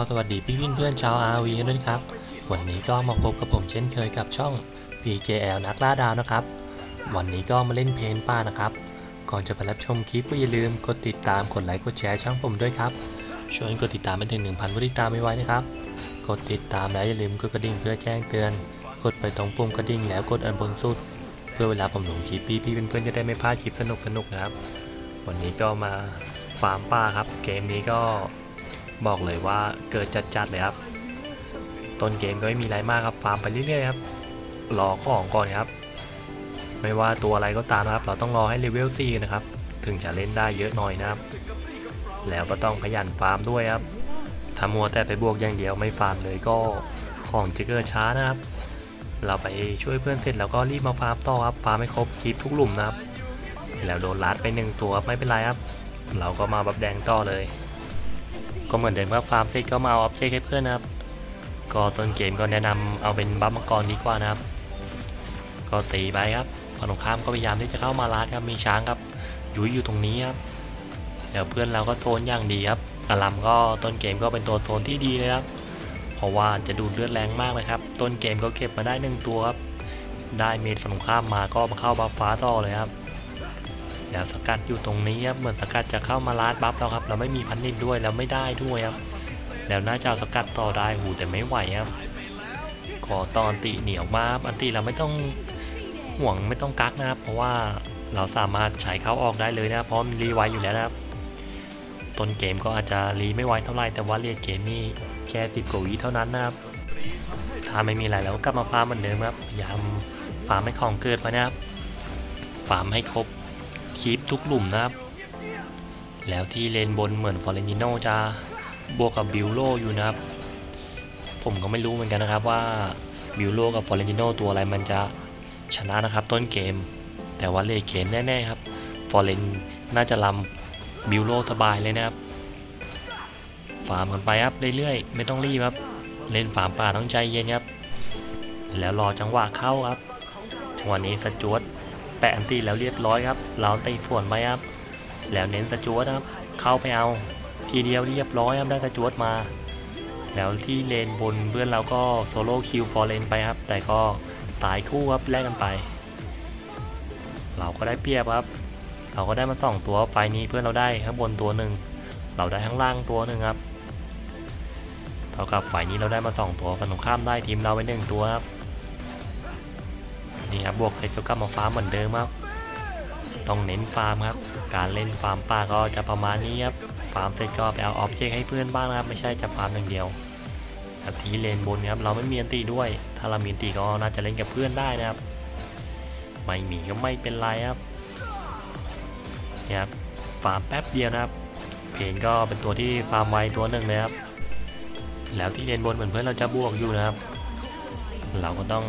ก็สวัสดีพี่พี่เพื่อนชาว RV กันด้วยครับ วันนี้ก็มาพบกับผมเช่นเคยกับช่อง PKL นักล่าดาวนะครับ วันนี้ก็มาเล่นเพนป้านะครับ ก่อนจะไปรับชมคลิปก็อย่าลืมกดติดตามกดไลค์กดแชร์ช่องผมด้วยครับช่วยกดติดตามไปถึง 1,000ผู้ติดตามไม่ไว้นะครับ กดติดตามแล้วอย่าลืมกดกระดิ่งเพื่อแจ้งเตือน กดไปตรงปุ่มกระดิ่งแล้วกดอันบนสุด เพื่อเวลาผมลงคลิปพี่พี่เพื่อนๆจะได้ไม่พลาดคลิปสนุกๆนะครับ วันนี้ก็มาฟาร์มป้าครับ เกมนี้ก็ บอกเลยว่าเกิดจัดๆเลยครับ ต้นเกมก็ไม่มีอะไรมากครับฟาร์มไปเรื่อยๆครับรอของก่อนครับ ไม่ว่าตัวอะไรก็ตามนะครับ เราต้องรอให้เลเวล4นะครับ ถึงจะเล่นได้เยอะหน่อยนะครับ แล้วก็ต้องขยันฟาร์มด้วยครับถ้ามัวแต่ไปบวกอย่างเดียวไม่ฟาร์มเลยก็ของจะเกิดช้านะครับ เราไปช่วยเพื่อนเสร็จแล้วก็รีบมาฟาร์มต่อครับ ฟาร์มให้ครบคลิปทุกหลุมนะครับ แล้วโดนลัดไปหนึ่งตัวไม่เป็นไรครับ เราก็มาบับแดงต่อเลย ก็เหมือนเดิมครับฟาร์มเสร็จก็มาเอาออบเจกต์ให้เพื่อนนะครับ ก็ต้นเกมก็แนะนำเอาเป็นบัฟมังกรดีกว่านะครับ ก็ตีไปครับฝั่งตรงข้ามก็พยายามที่จะเข้ามาลัดครับมีช้างครับยุ้ยอยู่ตรงนี้ครับเดี๋ยวเพื่อนเราก็โซนอย่างดีครับอารัมก็ต้นเกมก็เป็นตัวโซนที่ดีเลยครับเพราะว่าจะดูดเลือดแรงมากเลยครับ ต้นเกมก็เก็บมาได้หนึ่งตัวครับได้เมดฝั่งตรงข้ามมาก็มาเข้าบัฟฟ้าต่อเลยครับ เดี๋ยวสกัดอยู่ตรงนี้ครับเหมือนสกัดจะเข้ามาลาดบัฟแล้วครับเราไม่มีพันนิดด้วยแล้วไม่ได้ด้วยครับแล้วน่าจะเอาสกัดต่อได้หูแต่ไม่ไหวครับขอตอนติเหนียวมาอันติเราไม่ต้องห่วงไม่ต้องกักนะครับ เพราะว่าเราสามารถใช้เข้าออกได้เลยนะครับเพราะมันรีไวอยู่แล้วนะครับต้นเกมก็อาจจะรีไม่ไวเท่าไหร่แต่ว่าเรียกเกมนี่แค่ติดกว่าวิเท่านั้นนะครับถ้าไม่มีอะไรแล้วก็กลับมาฟาร์มเหมือนเดิมครับพยายามฟาร์มให้ของเกิดมานะครับฟาร์มให้ครบ คีปทุกหลุมนะครับ แล้วที่เลนบนเหมือนฟอเรนติโนจะบวกกับบิวโลอยู่นะครับ ผมก็ไม่รู้เหมือนกันนะครับว่าบิวโลกับฟอเรนติโนตัวอะไรมันจะชนะนะครับต้นเกม แต่ว่าเลเกมแน่ๆครับฟอเรนน่าจะลำบิวโลสบายเลยนะครับฟาร์มกันไปครับเรื่อยๆไม่ต้องรีบครับ เล่นฟาร์มป่าต้องใจเย็นครับ แล้วรอจังหวะเข้าครับจังหวะนี้สจวต แปะอันตีแล้วเรียบร้อยครับ เราตีส่วนไปครับ แล้วเน้นสจวตครับ เข้าไปเอา ทีเดียวเรียบร้อยครับได้สจวตมา แล้วที่เลนบนเพื่อนเราก็โซโล่คิวฟอร์เลนไปครับ แต่ก็ตายคู่ครับแลกกันไป เราก็ได้เปรียบครับ เราก็ได้มาสองตัวไฟนี้เพื่อนเราได้ข้างบนตัวหนึ่ง เราได้ข้างล่างตัวหนึ่งครับเท่ากับฝ่ายนี้เราได้มาสองตัวฝั่งตรงข้ามได้ทีมเราไปหนึ่งตัวครับ นี่ครับบวกเสร็จก็กลับมาฟาร์มเหมือนเดิมครับ ต้องเน้นฟาร์มครับ การเล่นฟาร์มป่าก็จะประมาณนี้ครับ ฟาร์มเสร็จก็ไปเอาออบเจกให้เพื่อนบ้างนะครับ ไม่ใช่จะฟาร์มอย่างเดียวแต่ทีเลนบนครับเราไม่มีอันตีด้วย ถ้าเรามีอันตีก็น่าจะเล่นกับเพื่อนได้นะครับ ไม่มีก็ไม่เป็นไรครับเนี่ยครับฟาร์มแป๊บเดียวนะครับ เพนก็เป็นตัวที่ฟาร์มไวตัวหนึ่งเลยครับ แล้วที่เลนบนเหมือนเพื่อนเราจะบวกอยู่นะครับ เราก็ต้อง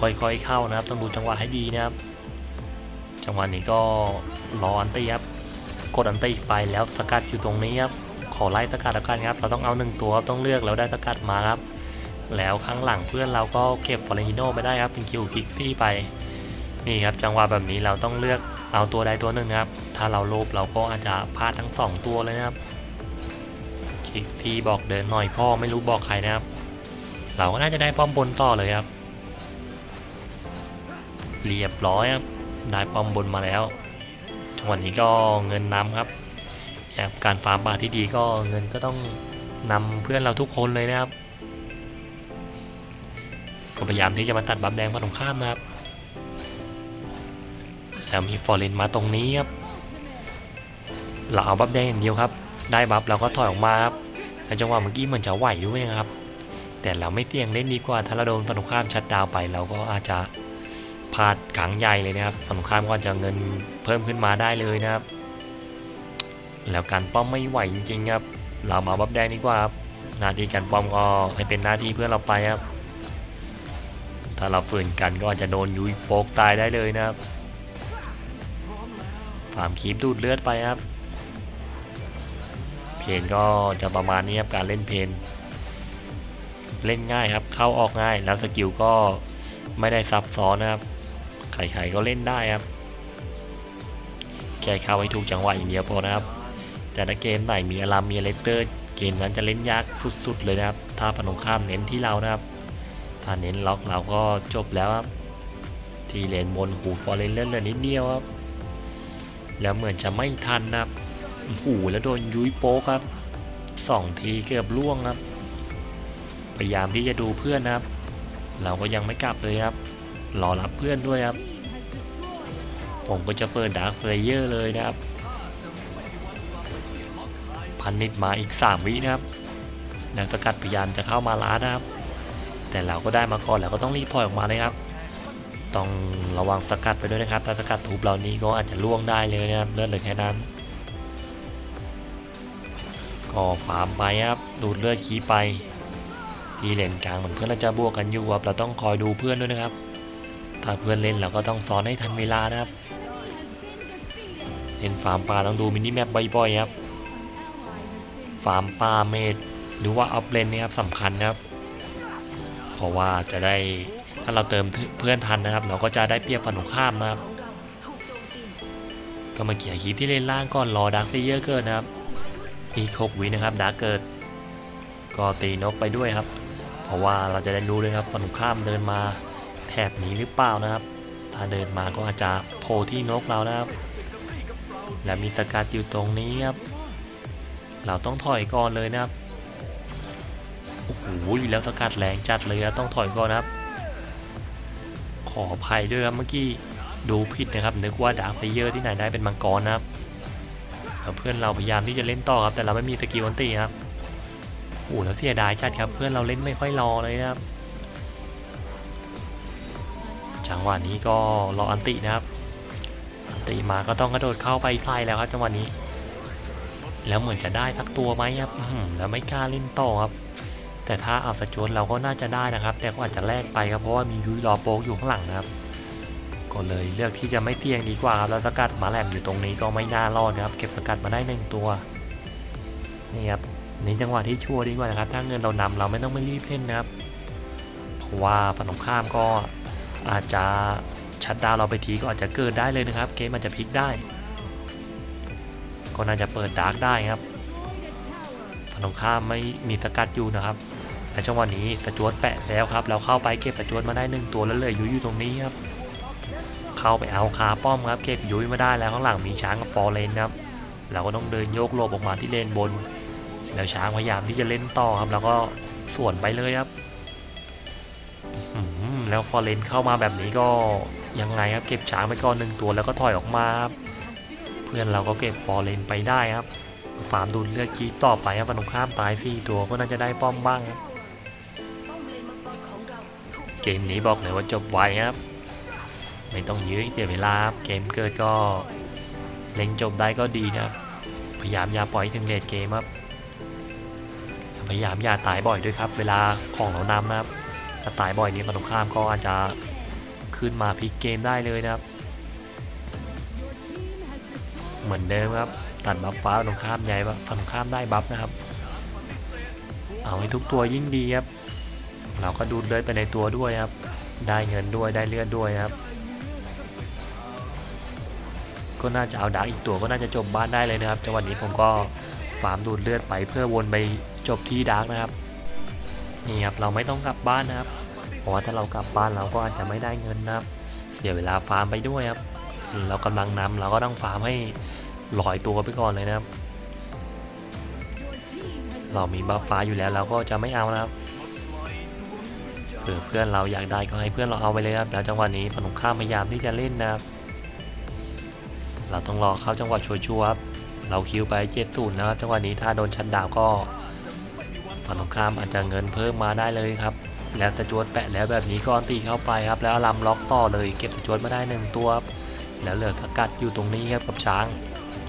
ค่อยๆเข้านะครับ ต้องดูจังหวะให้ดีนะครับ จังหวะนี้ก็รออันตีครับ กดอันตีไปแล้วสกัดอยู่ตรงนี้ครับ ขอไล่สกัดแล้วกันครับ เราต้องเอาหนึ่งตัวครับต้องเลือกแล้วได้สกัดมาครับ แล้วข้างหลังเพื่อนเราก็เก็บฟอร์เรนิโนไปได้ครับ เป็นคิวคิกซี่ไป นี่ครับจังหวะแบบนี้เราต้องเลือกเอาตัวใดตัวหนึ่งนะครับ ถ้าเราโลภเราก็อาจจะพลาดทั้งสองตัวเลยนะครับ คิกซี่บอกเดินหน่อยพ่อไม่รู้บอกใครนะครับ เราก็น่าจะได้ป้อมบนต่อเลยครับ เรียบร้อยครับได้ป้อมบนมาแล้วจังหวะนี้ก็เงินนำครับแอบการฟาร์มป่าที่ดีก็เงินก็ต้องนำเพื่อนเราทุกคนเลยนะครับก็พยายามที่จะมาตัดบัฟแดงมาตรงข้ามนะครับแล้วมีฟอร์เรนมาตรงนี้ครับเราเอาบัฟแดงอย่างเดียวครับ ได้บัฟเราก็ถอยออกมาครับแล้วจังหวะเมื่อกี้เหมือนจะไหวด้วยนะครับ แต่เราไม่เสี่ยงเล่นดีกว่าถ้าเราโดนฝั่งตรงข้ามชัดดาวไปเราก็อาจจะาดขังใหญ่เลยนะครับฝั่งตรงข้ามก็จะเงินเพิ่มขึ้นมาได้เลยนะครับ แล้วการป้อมไม่ไหวจริงๆครับ เรามาบัฟแดงดีกว่าครับหน้าที่การป้อมก็ให้เป็นหน้าที่เพื่อนเราไปครับ ถ้าเราฝืนกันก็อาจจะโดนยุยโปกตายได้เลยนะครับฟาร์มคีบดูดเลือดไปครับ เพนก็จะประมาณนี้ครับการเล่นเพนเล่นง่ายครับ เข้าออกง่ายแล้วสกิลก็ไม่ได้ซับซ้อนนะครับ ใครๆก็เล่นได้ครับ แค่เข้าให้ถูกจังหวะอย่างเดียวพอนะครับ แต่ถ้าเกมไหนมีอารามมีเลเตอร์ เกมนั้นจะเล่นยากสุดๆเลยนะครับ ถ้าฝั่งข้ามเน้นที่เรานะครับ ถ้าเน้นล็อกเราก็จบแล้วครับ ทีเลนบนหูฟอร์เรนเล่นเลือนิดเดียวครับ แล้วเหมือนจะไม่ทันนะครับหูแล้วโดนยุ้ยโป๊ครับสองทีเกือบล่วงครับ พยายามที่จะดูเพื่อนนะครับ เราก็ยังไม่กลับเลยครับ รอรับเพื่อนด้วยครับ ผมก็จะเปิดดาร์คเฟลเยอร์เลยนะครับ พันนิดมาอีก 3 วินะครับนักสกัดพยายามจะเข้ามาล้านะครับ แต่เราก็ได้มาก่อนแล้วก็ต้องรีบถอยออกมาเลยครับ ต้องระวังสกัดไปด้วยนะครับถ้าสกัดถูกเหล่านี้ก็อาจจะล่วงได้เลยนะครับเลือดเหลือแค่นั้นก็ฟาร์มไปครับดูดเลือดขี้ไป ทีเลนกลางเหมือนเพื่อนเราจะบวกกันอยู่ครับเราต้องคอยดูเพื่อนด้วยนะครับ ถ้าเพื่อนเล่นเราก็ต้องซ้อนให้ทันเวลานะครับเล่นฟาร์มปลาต้องดูมินิแมปบ่อยๆครับฟาร์มปลาเมดหรือว่าอัพเลนนี่ครับสำคัญนะครับ เพราะว่าจะได้ถ้าเราเติมเพื่อนทันนะครับ เราก็จะได้เปรียบฝั่งตรงข้ามนะครับ ก็มาเขี่ยคีที่เล่นล่างก่อนรอดักซีเยอร์เกิดนะครับอีกหกวินะครับดักเกิด ก็ตีนกไปด้วยครับ เพราะว่าเราจะได้รู้เลยครับฝั่งตรงข้ามเดินมา แถบนี้หรือเปล่านะครับ ถ้าเดินมาก็อาจจะโผล่ที่นกเรานะครับ และมีสกัดอยู่ตรงนี้ครับ เราต้องถอยก่อนเลยนะครับ โอ้โหแล้วสกัดแรงจัดเลยครับต้องถอยก่อนนะครับ ขออภัยด้วยครับเมื่อกี้ดูผิดนะครับ นึกว่าดาร์คไซเยอร์ที่ไหนได้เป็นมังกรนะครับเพื่อนเราพยายามที่จะเล่นต่อครับ แต่เราไม่มีสกิลอันตีครับโอ้แล้วเสียดายจัดครับ เพื่อนเราเล่นไม่ค่อยรอเลยนะครับ จังหวะนี้ก็รออันตินะครับ อันติมาก็ต้องกระโดดเข้าไปไล่แล้วครับจังหวะนี้ แล้วเหมือนจะได้สักตัวไหมครับแล้วไม่กล้าเล่นต่อครับ แต่ถ้าเอาสจวนเราก็น่าจะได้นะครับ แต่ก็อาจจะแลกไปครับเพราะว่ามียุ้ยรอโป๊กอยู่ข้างหลังนะครับ ก็เลยเลือกที่จะไม่เสี่ยงดีกว่าครับแล้วสกัดมาแหลมอยู่ตรงนี้ก็ไม่น่ารอดนะครับ เก็บสกัดมาได้หนึ่งตัวนี่ครับนี่จังหวะที่ชัวร์ดีกว่านะครับ ถ้าเงินเรานำเราไม่ต้องไม่รีบเล่นนะครับ เพราะว่าฝั่งตรงข้ามก็ อาจจะชัดดาวเราไปทีก็อาจจะเกิดได้เลยนะครับ เกมมันจะพลิกได้ ก็น่าจะเปิดดาร์กได้ครับฝั่งตรงข้ามไม่มีสกัดอยู่นะครับและจังหวะนี้สจวตแปะแล้วครับ เราเข้าไปเก็บสจวตมาได้หนึ่งตัวแล้วเลยยุ้ยอยู่ตรงนี้ครับ เข้าไปเอาคาป้อมครับ เก็บยุ้ยมาได้แล้วข้างหลังมีช้างกับฟอร์เรนครับ เราก็ต้องเดินโยกโลบออกมาที่เลนบน แล้วช้างพยายามที่จะเล่นต่อครับ แล้วก็สวนไปเลยครับ แล้วฟอร์เรนเข้ามาแบบนี้ก็ยังไงครับเก็บช้างไปก่อนหนึ่งตัวแล้วก็ถอยออกมาเพื่อนเราก็เก็บฟอร์เรนไปได้ครับฟาร์มดูเลือดกีต่อไปครับฝั่งตรงข้ามตายฟรีตัวก็น่าจะได้ป้อมบ้างครับเกมนี้บอกเลยว่าจบไวครับ ไม่ต้องยื้อเสียเวลาครับเกมเกิดก็เล็งจบได้ก็ดีนะครับ พยายามอย่าปล่อยถึงเลดเกมครับ พยายามอย่าตายบ่อยด้วยครับ เวลาของเรานำนะครับ ถ้าตายบ่อยนี้ฝั่งตรงข้ามก็อาจจะขึ้นมาพลิกเกมได้เลยนะครับ เหมือนเดิมครับตัดบัฟฟ้าตรงข้ามใหญ่ฝั่งข้ามได้บัฟนะครับ เอาให้ทุกตัวยิ่งดีครับ เราก็ดูดเลือดไปในตัวด้วยครับ ได้เงินด้วยได้เลือดด้วยครับ ก็น่าจะเอาดาร์กอีกตัวก็น่าจะจบบ้านได้เลยนะครับจังหวะนี้ผมก็ฟาร์มดูดเลือดไปเพื่อวนไปจบที่ดาร์กนะครับนี่ครับเราไม่ต้องกลับบ้านนะครับ เพราะว่าถ้าเรากลับบ้านเราก็อาจจะไม่ได้เงินนะครับ เสียเวลาฟาร์มไปด้วยครับ เรากำลังนำเราก็ต้องฟาร์มให้ลอยตัวไปก่อนเลยนะครับ เรามีบัฟฟ้าอยู่แล้วเราก็จะไม่เอานะครับเผื่อเพื่อนเราอยากได้ก็ให้เพื่อนเราเอาไปเลยครับแล้วจังหวะนี้ฝั่งตรงข้ามพยายามที่จะเล่นนะครับ เราต้องรอเข้าจังหวะชัวร์ๆครับเราคิวไปเจ็ดศูนย์นะครับจังหวะนี้ถ้าโดนชันดาวก็ฝั่งตรงข้ามอาจจะเงินเพิ่มมาได้เลยครับ แล้วสจวตแปะแล้วแบบนี้ก็ตีเข้าไปครับ แล้วลำล็อกต่อเลยเก็บสจวตมาได้หนึ่งตัว แล้วเหลือสกัดอยู่ตรงนี้ครับกับช้าง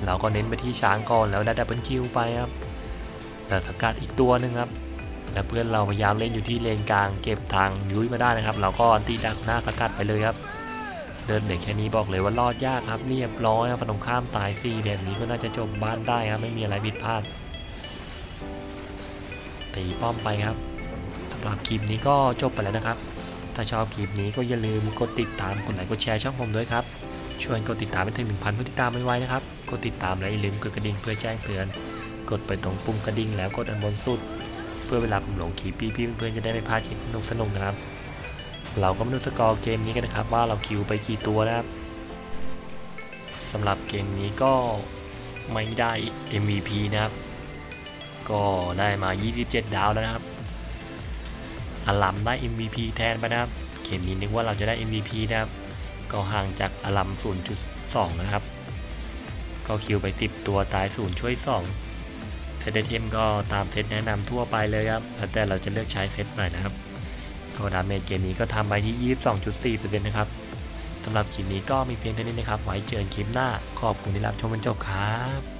เราก็เน้นไปที่ช้างก่อนแล้วได้ดับเบิลคิวไปครับแต่สกัดอีกตัวหนึ่งครับ และเพื่อนเราพยายามเล่นอยู่ที่เลนกลาง เก็บทางยุ้ยมาได้นะครับ เราก็อันตีดักหน้าสกัดไปเลยครับ เดินเด็กแค่นี้บอกเลยว่ารอดยากครับเรียบร้อยครับฝั่งข้ามตายฟรีแบบนี้ก็น่าจะจบบ้านได้ครับไม่มีอะไรผิดพลาดตีป้อมไปครับ สำหรับคลิปนี้ก็จบไปแล้วนะครับ ถ้าชอบคลิปนี้ก็อย่าลืมกดติดตามกดไลค์กดแชร์ช่องผมด้วยครับช่วยกดติดตามไปถึง 1,000ผู้ติดตามไว้ๆนะครับ กดติดตามและอย่าลืมกดกระดิ่งเพื่อแจ้งเตือน กดไปตรงปุ่มกระดิ่งแล้วกดอันบนสุด เพื่อเวลาผมลงคลิปพี่ๆเพื่อนๆจะได้ไม่พลาดคลิปสนุกๆนะครับ เราก็มาดูสกอร์เกมนี้กันนะครับ ว่าเราคิวไปกี่ตัวนะครับสำหรับเกมนี้ก็ไม่ได้ MVP นะครับ ก็ได้มา 27 ดาวแล้วนะครับ อลัมได้ MVP แทนไปนะครับ เกมนี้นึกว่าเราจะได้ MVP นะครับ ก็ห่างจากอลัม 0.2 นะครับ ก็คิวไป 10 ตัวตาย 0 ช่วย 2 เซตเทมก็ตามเซตแนะนำทั่วไปเลยครับ แต่เราจะเลือกใช้เซตไหนนะครับ ก็ดาเมจเกมนี้ก็ทำไปที่ 22.4%นะครับสำหรับคลิปนี้ก็มีเพียงเท่านี้นะครับ ไว้เจอกันคลิปหน้า ขอบคุณที่รับชมจนจบครับ